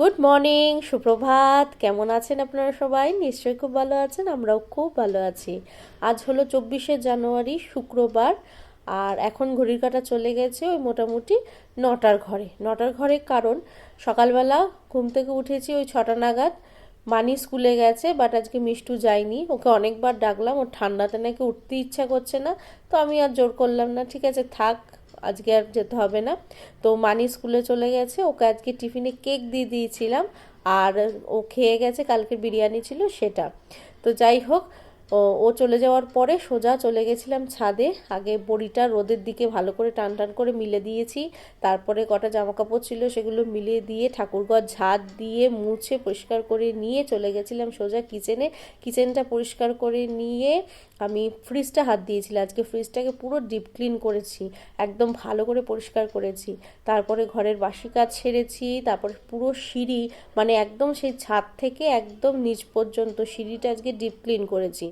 Good morning সুপ্রভাত। কেমন আছেন আপনারা সবাই? নিশ্চয়ই খুব ভালো আছেন, আমরাও খুব ভালো আছি। আজ হলো চব্বিশে জানুয়ারি, শুক্রবার, আর এখন ঘড়ির কাটা চলে গেছে ওই মোটামুটি নটার ঘরে। নটার ঘরে কারণ সকালবেলা ঘুম থেকে উঠেছি ওই ছটা নাগাদ। মানি স্কুলে গেছে, বাট আজকে মিষ্টু যায়নি। ওকে অনেকবার ডাকলাম, ওর ঠান্ডাতে নাকি উঠতে ইচ্ছা করছে না, তো আমি আর জোর করলাম না। ঠিক আছে, থাক। আজকে আর যেতে হবে না। তো মানি স্কুলে চলে গেছে, ওকে আজকে টিফিনে কেক দিয়ে দিয়েছিলাম, আর ও খেয়ে গেছে, কালকে বিরিয়ানি ছিল সেটা। তো যাই হোক ও ও চলে যাওয়ার পরে সোজা চলে গেছিলাম ছাদে। আগে বড়িটা রোদের দিকে ভালো করে টান টান করে মিলে দিয়েছি। তারপরে কটা জামা কাপড় ছিল সেগুলো মিলে দিয়ে ঠাকুরঘর ঝাঁট দিয়ে মুছে পরিষ্কার করে নিয়ে চলে গেছিলাম সোজা কিচেনে। কিচেনটা পরিষ্কার করে নিয়ে আমি ফ্রিজটা হাত দিয়েছিলাম। আজকে ফ্রিজটাকে পুরো ডিপ ক্লিন করেছি, একদম ভালো করে পরিষ্কার করেছি। তারপরে ঘরের বাসি কাজ সেরেছি, তারপরে পুরো সিঁড়ি মানে একদম সেই ছাদ থেকে একদম নিচ পর্যন্ত সিঁড়িটা আজকে ডিপ ক্লিন করেছি।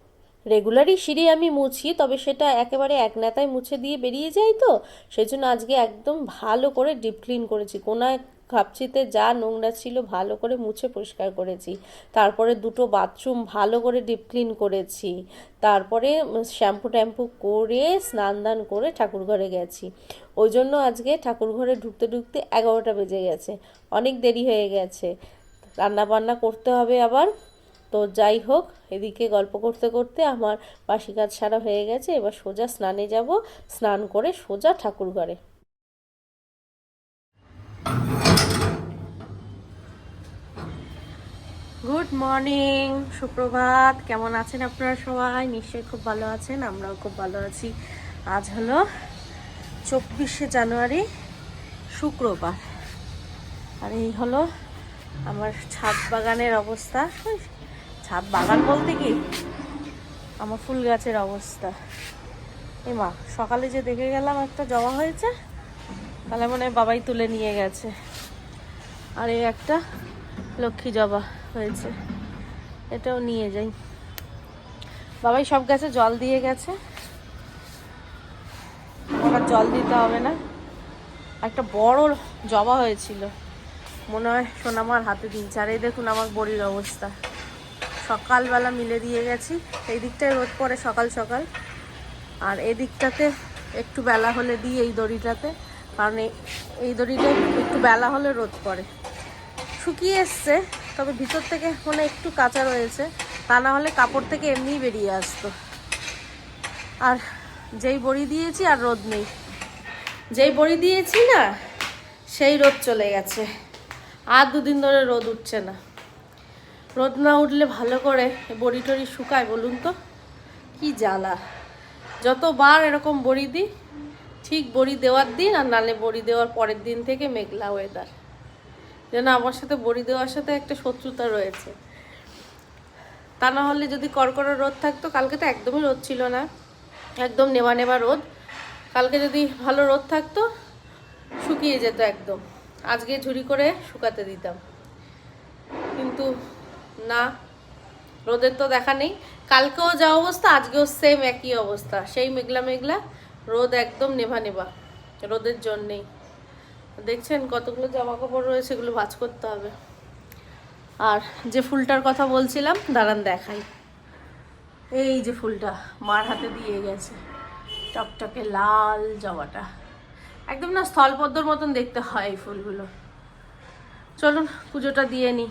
রেগুলারই সিঁড়ি আমি মুছি, তবে সেটা একেবারে এক নেতায় মুছে দিয়ে বেরিয়ে যাই তো। সেই জন্য আজকে একদম ভালো করে ডিপ ক্লিন করেছি। কোনায় খাপচিতে যা নোংরা ছিল ভালো করে মুছে পরিষ্কার করেছি। তারপরে দুটো বাথরুম ভালো করে ডিপ ক্লিন করেছি। তারপরে শ্যাম্পু ট্যাম্পু করে স্নান দান করে ঠাকুর ঘরে গেছি। ওই জন্য আজকে ঠাকুর ঘরে ঢুকতে ঢুকতে এগারোটা বেজে গেছে। অনেক দেরি হয়ে গেছে। রান্না বান্না করতে হবে আবার। তো যাই হোক, এদিকে গল্প করতে করতে আমার বাসি কাজ সারা হয়ে গেছে। এবার সোজা স্নানে যাব, স্নান করে সোজা ঠাকুর ঘরে। গুড মর্নিং সুপ্রভাত। কেমন আছেন আপনারা সবাই? নিশ্চয়ই খুব ভালো আছেন, আমরাও খুব ভালো আছি। আজ হলো চব্বিশে জানুয়ারি, শুক্রবার। আর এই হলো আমার ছাদ বাগানের অবস্থা। ছাদ বাগান বলতে কি? আমার ফুল গাছের অবস্থা। এই মা, সকালে যে দেখে গেলাম একটা জবা হয়েছে, তাহলে মনে হয় বাবাই তুলে নিয়ে গেছে। আর এই একটা লক্ষ্মী জবা হয়েছে, এটাও নিয়ে যাই। বাবাই সব গাছে জল দিয়ে গেছে। আবার জল দিতে হবে না। একটা বড় জবা হয়েছিল। মনে হয় সোনামার হাতে আর এই দেখুন আমার বড়ির অবস্থা। সকালবেলা মিলে দিয়ে গেছি। এই দিকটায় রোদ পড়ে সকাল সকাল। আর এই দিকটাতে একটু বেলা হলে দিই এই দড়িটাতে। কারণ এই- দড়িটায় একটু বেলা হলে রোদ পড়ে। শুকিয়ে এসছে, তবে ভিতর থেকে মনে একটু কাঁচা রয়েছে। তা না হলে কাপড় থেকে এমনিই বেরিয়ে আসতো। আর যেই বড়ি দিয়েছি আর রোদ নেই। যেই বড়ি দিয়েছি না, সেই রোদ চলে গেছে। আর দুদিন ধরে রোদ উঠছে না। রোদ না উঠলে ভালো করে বড়ি টড়ি শুকায় বলুন তো? কি জ্বালা। যতবার এরকম বড়ি দিই, ঠিক বড়ি দেওয়ার দিন আর নালে বড়ি দেওয়ার পরের দিন থেকে মেঘলা ওয়েদার যেন আমার সাথে বড়ি দেওয়ার সাথে একটা শত্রুতা রয়েছে। তা না হলে যদি কড়কড়া রোদ থাকতো, কালকে তো একদমই রোদ ছিল না। একদম নেওয়া নেওয়া রোদ। কালকে যদি ভালো রোদ থাকতো, শুকিয়ে যেত একদম। আজকে ঝুড়ি করে শুকাতে দিতাম। কিন্তু না, রোদের তো দেখা নেই। কালকেও যা অবস্থা, আজকেও সেম একই অবস্থা। সেই মেঘলা মেঘলা রোদ একদম নেভা নেভা, রোদের জন্যেই। দেখছেন কতগুলো জামা কাপড় রয়েছে, এগুলো ভাজ করতে হবে। আর যে ফুলটার কথা বলছিলাম, দাঁড়ান দেখাই। এই যে ফুলটা মার হাতে দিয়ে গেছে, টকটকে লাল জবাটা। একদম না স্থলপদ্মর মতন দেখতে হয় এই ফুলগুলো। চলুন, পুজোটা দিয়ে নিই।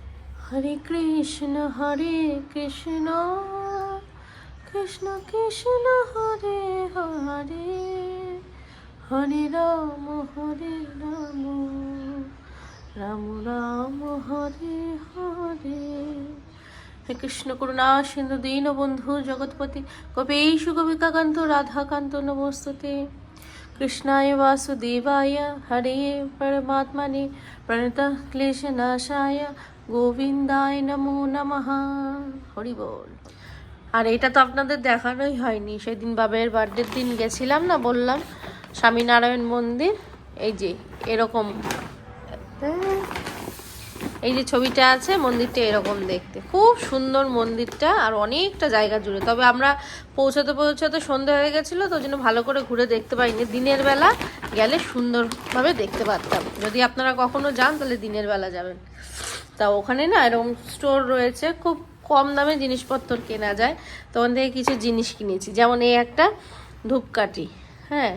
হরে কৃষ্ণ হরে কৃষ্ণ কৃষ্ণ কৃষ্ণ, হরে হরে হরে রাম হরে রাম রাম রাম, হরে হরে। হে কৃষ্ণ করুণা, সিন্ধু দীন বন্ধু, জগৎপতি কপীশু কবিকাকান্ত রাধাকান্ত, নমস্তুতে। কৃষ্ণায় বাসুদেবায়, হরে পরমাত্মনে প্রণত ক্লেশনাশায় গোবিন্দায় নমো নমঃ। হরি বল। আর এটা তো আপনাদের দেখানোই হয়নি, সেদিন বাবের বার্থডের দিন গেছিলাম না, বললাম, স্বামীনারায়ণ মন্দির, এই যে, এরকম। এই যে ছবিটা আছে, মন্দিরটা এরকম দেখতে। খুব সুন্দর মন্দিরটা, আর অনেকটা জায়গা জুড়ে। তবে আমরা পৌঁছাতে পৌঁছাতে সন্ধে হয়ে গেছিল, তো জন্য ভালো করে ঘুরে দেখতে পাইনি। দিনের বেলা গেলে সুন্দরভাবে দেখতে পারতাম। যদি আপনারা কখনো যান, তাহলে দিনের বেলা যাবেন। তা ওখানে না এরকম স্টোর রয়েছে, খুব কম দামে জিনিসপত্র কেনা যায়। তখন থেকে কিছু জিনিস কিনেছি। যেমন এই একটা ধূপকাঠি হ্যাঁ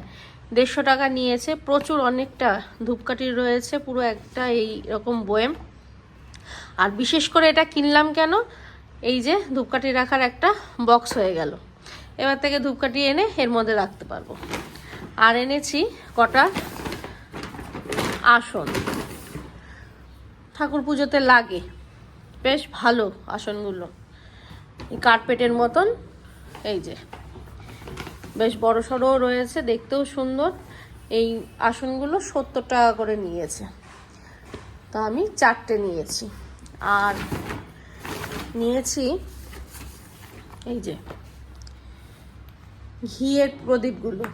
দেড়শো টাকা নিয়েছে। প্রচুর অনেকটা ধূপকাঠি রয়েছে, পুরো একটা এই রকম বয়েম। আর বিশেষ করে এটা কিনলাম কেন? এই যে ধূপকাঠি রাখার একটা বক্স হয়ে গেল। এবার থেকে ধূপকাঠি এনে এর মধ্যে রাখতে পারব। আর এনেছি কটা আসন। ঠাকুর পুজোতে লাগে। বেশ ভালো আসনগুলো। কার্পেটের মতন, এই যে। বেশ বড় সড়ো রয়েছে, দেখতেও সুন্দর। এই আসনগুলো সত্তর টাকা করে নিয়েছে। তো আমি চারটে নিয়েছি। আর নিয়েছি এই যে ঘিয়ের প্রদীপগুলো।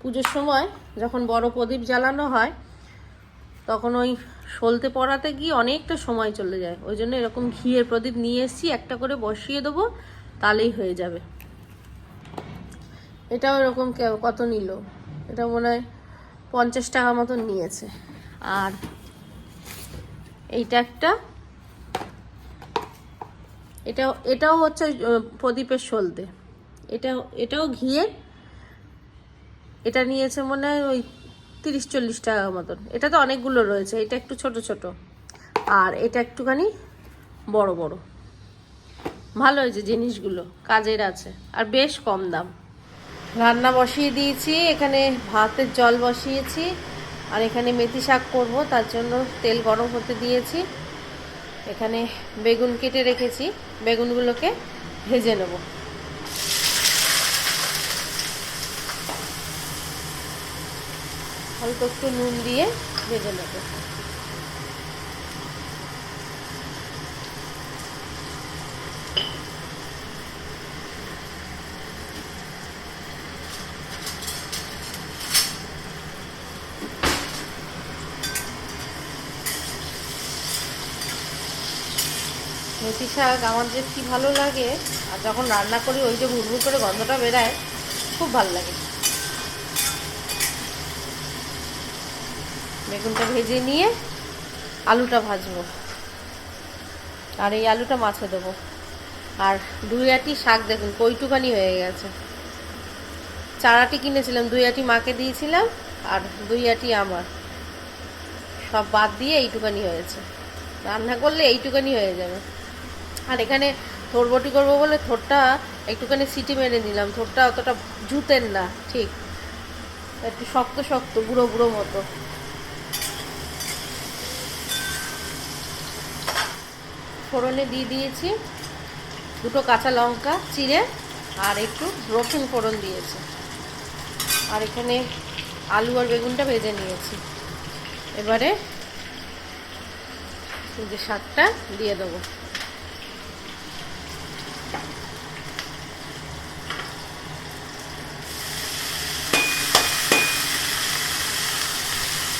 পুজোর সময় যখন বড় প্রদীপ জ্বালানো হয় তখন ওই সলতে পড়াতে গিয়ে অনেকটা সময় চলে যায়। ওই জন্য এরকম ঘিয়ের প্রদীপ নিয়ে এসেছি, একটা করে বসিয়ে দেবো, তাহলেই হয়ে যাবে। এটাও এরকম কত নিল? এটা মনে হয় পঞ্চাশ টাকা মতন নিয়েছে। আর এইটা একটা এটাও এটাও হচ্ছে প্রদীপের সলতে। এটা, এটাও ঘিয়ে এটা নিয়েছে মনে হয় ওই তিরিশ চল্লিশ টাকা মতন। এটা তো অনেকগুলো রয়েছে, এটা একটু ছোট ছোট। আর এটা একটুখানি বড় বড়। ভালো হয়েছে জিনিসগুলো, কাজের আছে। আর বেশ কম দাম। রান্না বসিয়ে দিয়েছি, এখানে ভাতের জল বসিয়েছি। আর এখানে মেথি শাক করব, তার জন্য তেল গরম হতে দিয়েছি। এখানে বেগুন কেটে রেখেছি, বেগুনগুলোকে ভেজে নেব। অল্প একটু নুন দিয়ে ভেজে নেব। মেথি শাক আমার যে কী ভালো লাগে, আর যখন রান্না করি ওই যে ভুরভুর করে গন্ধটা বেরায়, খুব ভালো লাগে। বেগুনটা ভেজে নিয়ে আলুটা ভাজবো। আর এই আলুটা মাছে দেবো। আর দুই আটি শাক দেখুন, কইটুখানি হয়ে গেছে। চার আটি কিনেছিলাম দুই আটি মাকে দিয়েছিলাম আর দুই আটি আমার। সব বাদ দিয়ে এইটুকানি হয়েছে। রান্না করলে এইটুকানি হয়ে যাবে। আর এখানে থোরবটি করব বলে থোরটা একটুখানি সিটি মেরে নিলাম। থোরটা অতটা জুতেন না, ঠিক। একটু শক্ত শক্ত বুড়ো বুড়ো মতো। ফোড়নে দিয়ে দিয়েছি। দুটো কাঁচা লঙ্কা চিড়ে আর একটু রসুন ফোড়ন দিয়েছি। আর এখানে আলু আর বেগুনটা ভেজে নিয়েছি। এবারে যে শাকটা দিয়ে দেবো।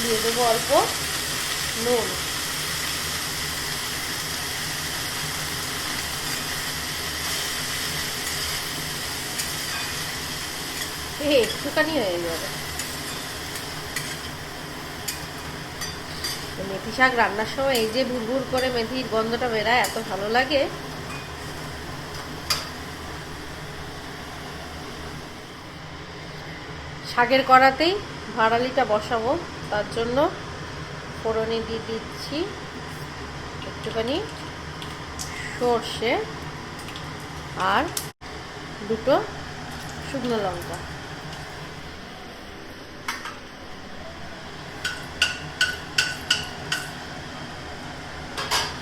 দিয়ে দেবো অল্প নুন। একটুখানি হয়ে যাবে। মেথি শাক রান্নার সময় এই যে ভুরভুর করে মেথির গন্ধটা বেরায়, এত ভালো লাগে। শাকের কড়াতেই ভাড়ালিটা বসাবো, তার জন্য ফোড়নে দিয়ে দিচ্ছি একটুখানি সর্ষে আর দুটো শুকনো লঙ্কা।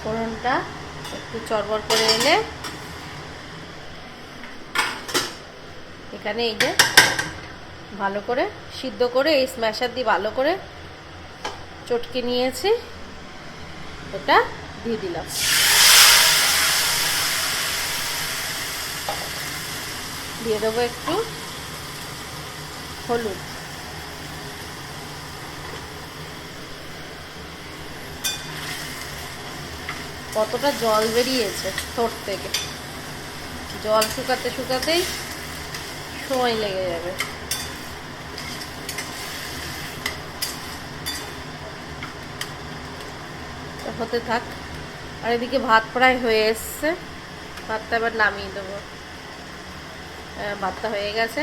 ফোড়নটা একটু চড়বড় করে এলে এখানে এই যে ভালো করে সিদ্ধ করে এই স্ম্যাশার দিয়ে ভালো করে চটকে নিয়েছি। এটা দিয়ে দিলাম। দিয়ে দেবো একটু হলুদ। কতটা জল বেরিয়েছে ঠোঁট থেকে। জল শুকাতে শুকাতেই সময় লেগে যাবে। হতে থাক। আর এদিকে ভাত প্রায় হয়ে এসছে। ভাতটা এবার নামিয়ে দেবো। হ্যাঁ, ভাতটা হয়ে গেছে।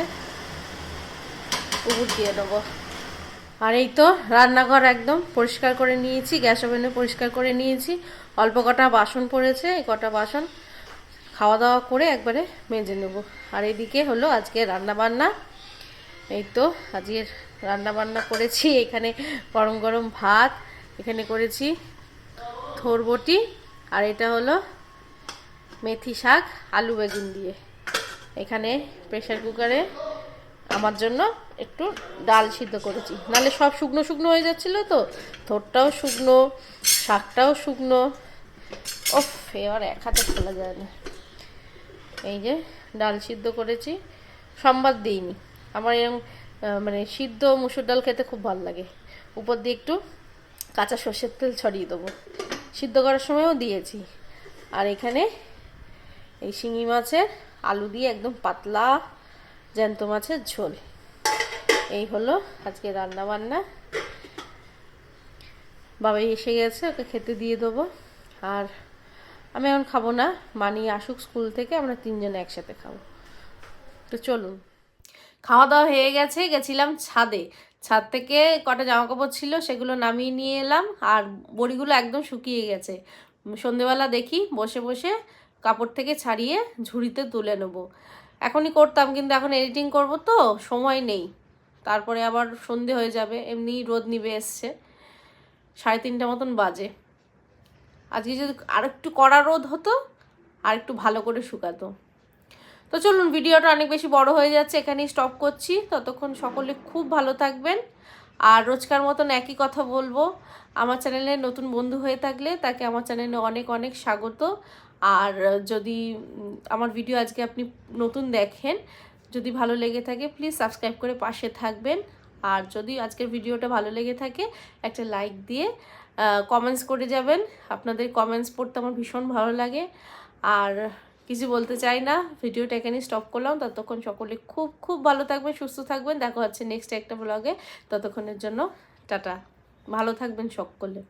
উবুর দিয়ে দেবো। আর এই তো, রান্নাঘর একদম পরিষ্কার করে নিয়েছি, গ্যাস ওভেনে পরিষ্কার করে নিয়েছি। অল্প কটা বাসন পড়েছে, এই কটা বাসন খাওয়া দাওয়া করে একবারে মেজে নেব। আর এদিকে হলো আজকে রান্না বান্না। এই তো আজকের রান্না বান্না করেছি, এখানে গরম গরম ভাত, এখানে করেছি থোরবটি আর এটা হলো মেথি শাক, আলু বেগুন দিয়ে। এখানে প্রেসার কুকারে আমার জন্য একটু ডাল সিদ্ধ করেছি। নালে সব শুকনো শুকনো হয়ে যাচ্ছিল তো। থোরটাও শুকনো, শাকটাও শুকনো। ওফ এবার এক হাতে খোলা যায় না এই যে ডাল সিদ্ধ করেছি। সম্বাদ দিইনি। আমার এরকম মানে সিদ্ধ মুসুর ডাল খেতে খুব ভালো লাগে। উপর দিয়ে একটু কাঁচা সর্ষের তেল ছড়িয়ে দেবো। সিদ্ধ করার সময়ও দিয়েছি। আর এখানে এই শিঙি মাছের আলু দিয়ে একদম পাতলা জ্যান্ত মাছের ঝোল। এই হলো আজকে রান্না বান্না বাবাই এসে গেছে, ওকে খেতে দিয়ে দেবো। আর আমি এখন খাব না মানি আসুক স্কুল থেকে, আমরা তিনজনে একসাথে খাব। তো চলুন। খাওয়া দাওয়া হয়ে গেছে, গেছিলাম ছাদে। ছাদ থেকে কটা জামা কাপড় ছিল সেগুলো নামিয়ে নিয়ে এলাম, আর বড়িগুলো একদম শুকিয়ে গেছে। সন্ধেবেলা দেখি, বসে বসে কাপড় থেকে ছাড়িয়ে ঝুড়িতে তুলে নেব। এখনই করতাম, কিন্তু এখন এডিটিং করব তো, সময় নেই। তারপরে আবার সন্ধে হয়ে যাবে, এমনি রোদ নিবে এসছে। সাড়ে তিনটা মতন বাজে। আজকে যদি আর একটু কড়া রোদ হতো আর একটু ভালো করে শুকাতো। তো চলুন, ভিডিওটা অনেক বেশি বড় হয়ে যাচ্ছে, এখানেই স্টপ করছি। ততক্ষণ সকলে খুব ভালো থাকবেন। আর রোজকার মতন একই কথা বলব। আমার চ্যানেলে নতুন বন্ধু হয়ে থাকলে তাকে আমার চ্যানেলে অনেক অনেক স্বাগত। আর যদি আমার ভিডিও আজকে আপনি নতুন দেখেন, যদি ভালো লেগে থাকে প্লিজ সাবস্ক্রাইব করে পাশে থাকবেন। আর যদি আজকের ভিডিওটা ভালো লেগে থাকে, একটা লাইক দিয়ে কমেন্টস করে যাবেন। আপনাদের কমেন্টস পড়তে আমার ভীষণ ভালো লাগে। আর কিছু বলতে চাই না ভিডিওটা এখানে স্টপ করলাম। ততক্ষণ সকলে খুব খুব ভালো থাকবেন, সুস্থ থাকবেন। দেখা হচ্ছে নেক্সট একটা ব্লগে ততক্ষণের জন্য, টাটা। ভালো থাকবেন সকলে।